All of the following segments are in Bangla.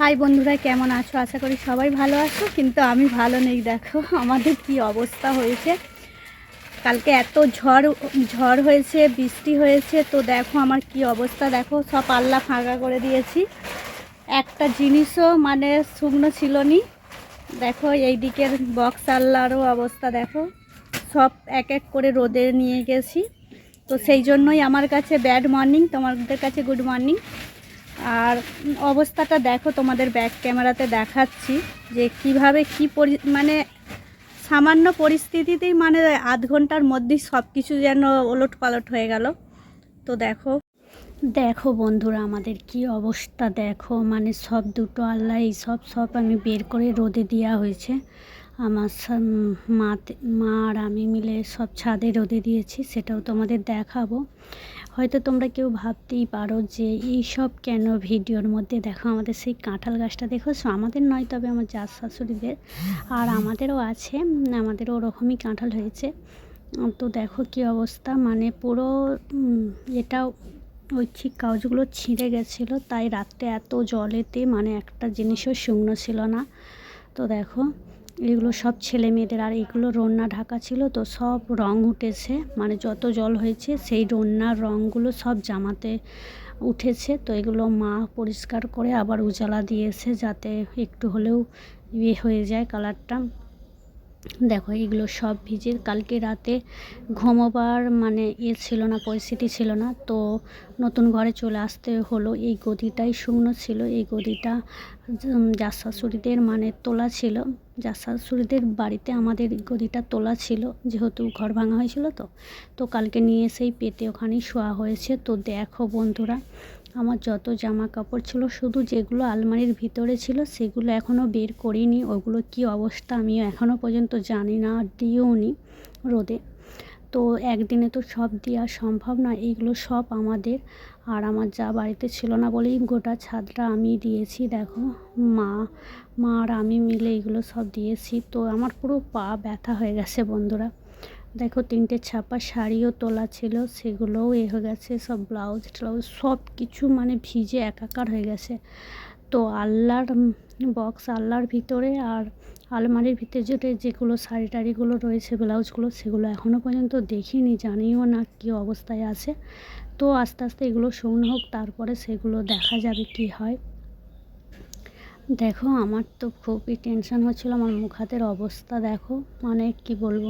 হাই বন্ধুরা, কেমন আছো? আশা করি সবাই ভালো আছো, কিন্তু আমি ভালো নেই, দেখো আমাদের কি অবস্থা হয়েছে। কালকে এত ঝড় ঝড় হয়েছে, বৃষ্টি হয়েছে, তো দেখো আমার কি অবস্থা। দেখো সব পাল্লা ফাঁকা করে দিয়েছি। একটা জিনিসও মানে শুকনো ছিল নি দেখো এই দিকের বক্স আল্লারও অবস্থা, দেখো। সব এক এক করে রোদে নিয়ে গেছি। তো সেই জন্যই আমার কাছে ব্যাড মর্নিং তোমাদের কাছে গুড মর্নিং আর অবস্থাটা দেখো, তোমাদের ব্যাক ক্যামেরাতে দেখাচ্ছি যে কীভাবে কি মানে সামান্য পরিস্থিতিতেই মানে আধ ঘণ্টার মধ্যেই সব কিছু যেন ওলট পালট হয়ে গেল। তো দেখো। দেখো বন্ধুরা, আমাদের কি অবস্থা দেখো। মানে সব দুটো আল্লাহ, এই সব সব আমি বের করে রোদে দেওয়া হয়েছে। আমার মা মা আর আমি মিলে সব ছাদে রোদে দিয়েছি, সেটাও তোমাদের দেখাবো। হয়তো তোমরা কেউ ভাবতেই পারো যে এই সব কেন ভিডিওর মধ্যে দেখো, আমাদের সেই কাঁঠাল গাছটা দেখেছ আমাদের নয়, তবে আমার জাত শাশুড়িদের আর আমাদেরও আছে, আমাদেরও ওরকমই কাঁঠাল হয়েছে। তো দেখো কি অবস্থা মানে পুরো এটা ওই ঠিক কাগজগুলো ছিঁড়ে গেছিল, তাই রাত্রে এত জলেতে মানে একটা জিনিসও শুকনো ছিল না। তো দেখো এগুলো সব ছেলে মেয়েদের, আর এগুলো রন্না ঢাকা ছিল, তো সব রং উঠেছে মানে যত জল হয়েছে সেই রন্নার রঙগুলো সব জামাতে উঠেছে, তো এগুলো মা পরিষ্কার করে আবার উজালা দিয়েছে যাতে একটু হলেও ইয়ে হয়ে যায় কালারটা দেখো, এগুলো সব ভিজে কালকে রাতে ঘুমোবার মানে ইয়ে ছিল না, পরিস্থিতি ছিল না। তো নতুন ঘরে চলে আসতে হলো। এই গদিটাই শুকনো ছিল। এই গদিটা যা শাশুড়িদের মানে তোলা ছিল। যা শাশুড়িদের বাড়িতে আমাদের গদিটা তোলা ছিল। যেহেতু ঘর ভাঙা হয়েছিল তো। তো কালকে নিয়ে এসেই পেতে ওখানেই শোয়া হয়েছে। তো দেখো বন্ধুরা আমার যত জামা কাপড় ছিল, শুধু যেগুলো আলমারির ভিতরে ছিল, সেগুলো এখনও বের করিনি। ওগুলো কি অবস্থা আমি এখনও পর্যন্ত জানি না আর দিও নি রোদে। তো একদিনে তো সব দেওয়া সম্ভব না এইগুলো সব আমাদের। আর আমার যা বাড়িতে ছিল না বলেই গোটা ছাদটা আমি দিয়েছি, দেখো। মা মা আর আমি মিলে এগুলো সব দিয়েছি। তো আমার পুরো পা ব্যথা হয়ে গেছে বন্ধুরা। দেখো তিনটে ছাপা শাড়িও তোলা ছিল, সেগুলোও এ হয়ে গেছে, সব ব্লাউজ ট্লাউজ সব কিছু মানে ভিজে একাকার হয়ে গেছে। তো আল্লাহর বক্স আল্লাহর ভিতরে আর আলমারির ভিতরে যেগুলো শাড়ি টাড়িগুলো রয়েছে, ব্লাউজগুলো, সেগুলো এখনও পর্যন্ত দেখিনি, জানিও না কী অবস্থায় আছে। তো আস্তে আস্তে এগুলো শুকনো হোক, তারপরে সেগুলো দেখা যাবে কি হয়। দেখো, আমার তো খুবই টেনশন হচ্ছিল, আমার মুখ হাতের অবস্থা দেখো মানে কি বলব?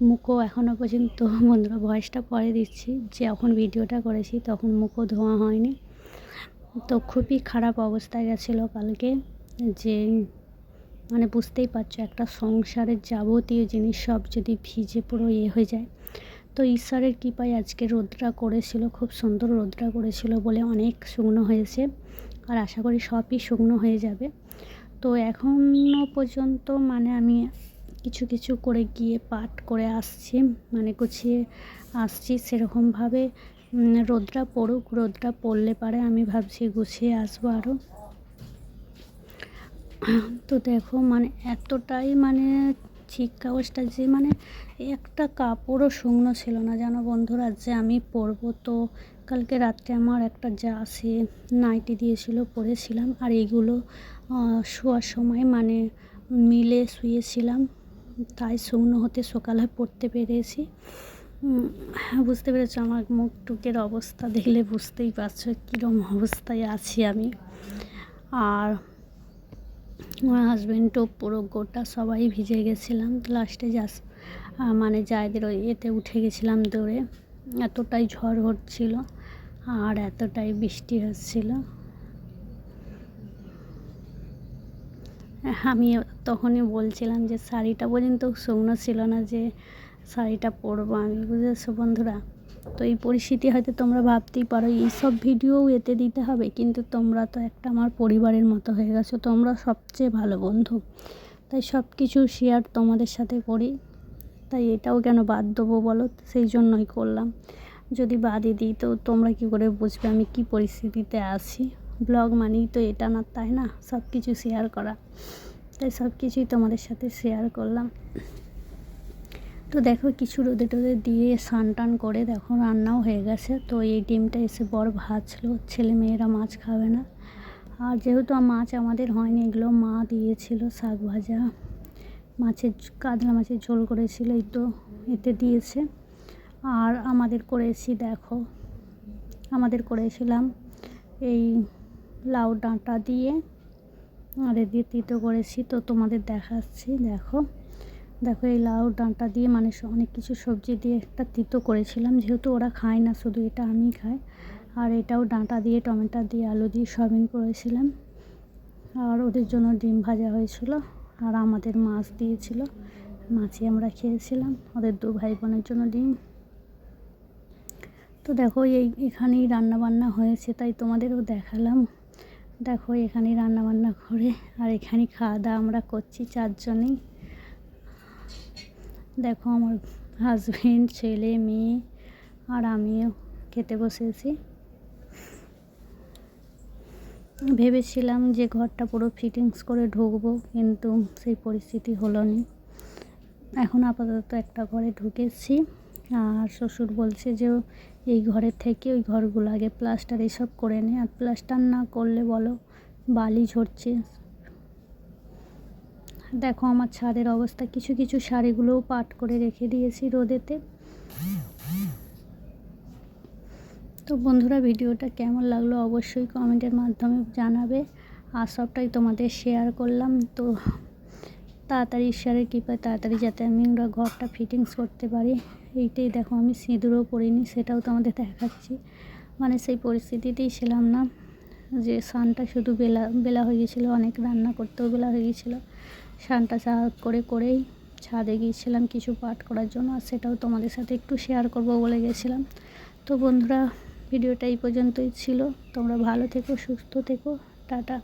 মুখও এখনও পর্যন্ত, বন্ধুরা ভয়েসটা পরে দিচ্ছি, যে যখন ভিডিওটা করেছি তখন মুখও ধোয়া হয়নি। তো খুবই খারাপ অবস্থায় গেছিল কালকে, যে মানে বুঝতেই পারছ একটা সংসারের যাবতীয় জিনিস সব যদি ভিজে পুরো ইয়ে হয়ে যায়। তো ঈশ্বরের কৃপায় আজকে রোদটা করেছিল, খুব সুন্দর রোদটা করেছিল বলে অনেক শুকনো হয়েছে, আর আশা করি সবই শুকনো হয়ে যাবে। তো এখনও পর্যন্ত মানে আমি কিছু কিছু করে গিয়ে পাঠ করে আসছি মানে গুছিয়ে আসছি সেরকমভাবে। রোদটা পড়ুক রোদটা পড়লে পারে আমি ভাবছি গুছিয়ে আসব আরও তো দেখো মানে এতটাই মানে ঠিক কাগজটা যে মানে একটা কাপড়ও শুকনো ছিল না। জানো বন্ধুরা যে আমি পরবো তো কালকে রাত্রে আমার একটা যা সে নাইটি দিয়েছিল পরেছিলাম। আর এইগুলো আহ, শোয়ার সময় মানে মিলে শুয়েছিলাম। তাই শুকনো হতে সকালে পড়তে পেরেছি। উম, বুঝতে পেরেছ আমার মুখ টুকের অবস্থা দেখলে বুঝতেই পারছ কীরকম অবস্থায় আছি আমি। আর আমার হাজব্যান্ডও পুরো গোটা সবাই ভিজে গেছিলাম। লাস্টে যাস মানে যাইদের ওই এতে উঠে গেছিলাম দৌড়ে। এতটাই ঝড় হচ্ছিল আর এতটাই বৃষ্টি হচ্ছিল। আমি তখনই বলছিলাম যে, শাড়িটা পর্যন্ত শুকনো ছিল না যে শাড়িটা পরবো আমি। বুঝেছ বন্ধুরা? তো এই পরিস্থিতি হয়তো তোমরা ভাবতেই পারো এইসব ভিডিও এতে দিতে হবে, কিন্তু তোমরা তো একটা আমার পরিবারের মতো হয়ে গেছো, তোমরা সবচেয়ে ভালো বন্ধু। তাই সব কিছু শেয়ার তোমাদের সাথে করি। তাই এটাও কেন বাদ দেবো বলো? সেই জন্যই করলাম। যদি বাদই দিই তো তোমরা কী করে বুঝবে আমি কী পরিস্থিতিতে আছি? ব্লগ মানেই তো এটা না, তাই না? সব কিছু শেয়ার করা। তাই সব কিছুই তোমাদের সাথে শেয়ার করলাম। তো দেখো কিছু রোদে টোদে দিয়ে স্নান টান করে দেখো রান্নাও হয়ে গেছে। তো এই ডিমটা এসে বড় ভাজলো, ছেলে মেয়েরা মাছ খাবে না। আর যেহেতু মাছ আমাদের হয়নি, এগুলো মা দিয়েছিল শাক ভাজা। মাছের কাতলা মাছের ঝোল করেছিল এই তো, এতে দিয়েছে। আর আমাদের করেছি দেখো, আমাদের করেছিলাম এই লাউ ডাঁটা দিয়ে আর দিয়ে তিতো করেছি, তো তোমাদের দেখাচ্ছি, দেখো। দেখো, এই লাউ ডাঁটা দিয়ে মানে অনেক কিছু সবজি দিয়ে একটা তিতো করেছিলাম, যেহেতু ওরা খায় না, শুধু এটা আমি খাই। আর এটাও ডাঁটা দিয়ে, টমেটো দিয়ে, আলু দিয়ে সয়াবিন করেছিলাম। আর ওদের জন্য ডিম ভাজা হয়েছিল, আর আমাদের মাছ দিয়েছিল। মাছই আমরা খেয়েছিলাম, ওদের দু ভাই বোনের জন্য ডিম। তো দেখো, এই, এখানেই রান্না বান্না হয়েছে, তাই তোমাদেরও দেখালাম। দেখো এখানে রান্না বান্না করে, আর এখানে খাওয়া দাওয়া আমরা করছি চারজনেই। দেখো, আমার হাজবেন্ড ছেলে, মেয়ে, আর আমিও খেতে বসেছি। ভেবেছিলাম যে ঘরটা পুরো ফিটিংস করে ঢুকবো, কিন্তু সেই পরিস্থিতি হলো না। এখন আপাতত একটা ঘরে ঢুকেছি, আর শ্বশুর বলছে যে এই ঘরের থেকে ওই ঘরগুলো আগে প্লাস্টার এইসব করে নে। আর প্লাস্টার না করলে বলো, বালি ঝরছে। দেখো আমার ছাদের অবস্থা, কিছু কিছু শাড়িগুলোও পাট করে রেখে দিয়েছি রোদেতে। তো বন্ধুরা, ভিডিওটা কেমন লাগল অবশ্যই কমেন্টের মাধ্যমে জানাবে। আর সবটাই তোমাদের শেয়ার করলাম। তো তাড়াতাড়ি ঈশ্বরের কৃপায়, তাড়াতাড়ি যাতে আমি ওরা ঘরটা ফিটিংস করতে পারি। এইটাই দেখো, আমি সিঁদুরও পরিনি, সেটাও তোমাদের দেখাচ্ছি। মানে সেই পরিস্থিতিতেই ছিলাম না, যে সানটা শুধু বেলা বেলা হয়ে গেছিল, অনেক রান্না করতেও বেলা হয়ে গেছিল। সানটা চা করে করেই ছাদে গিয়েছিলাম কিছু পাঠ করার জন্য, আর সেটাও তোমাদের সাথে একটু শেয়ার করব বলে গেছিলাম। তো বন্ধুরা, ভিডিওটা এই পর্যন্তই ছিল। তোমরা ভালো থেকো, সুস্থ থেকো, টাটা।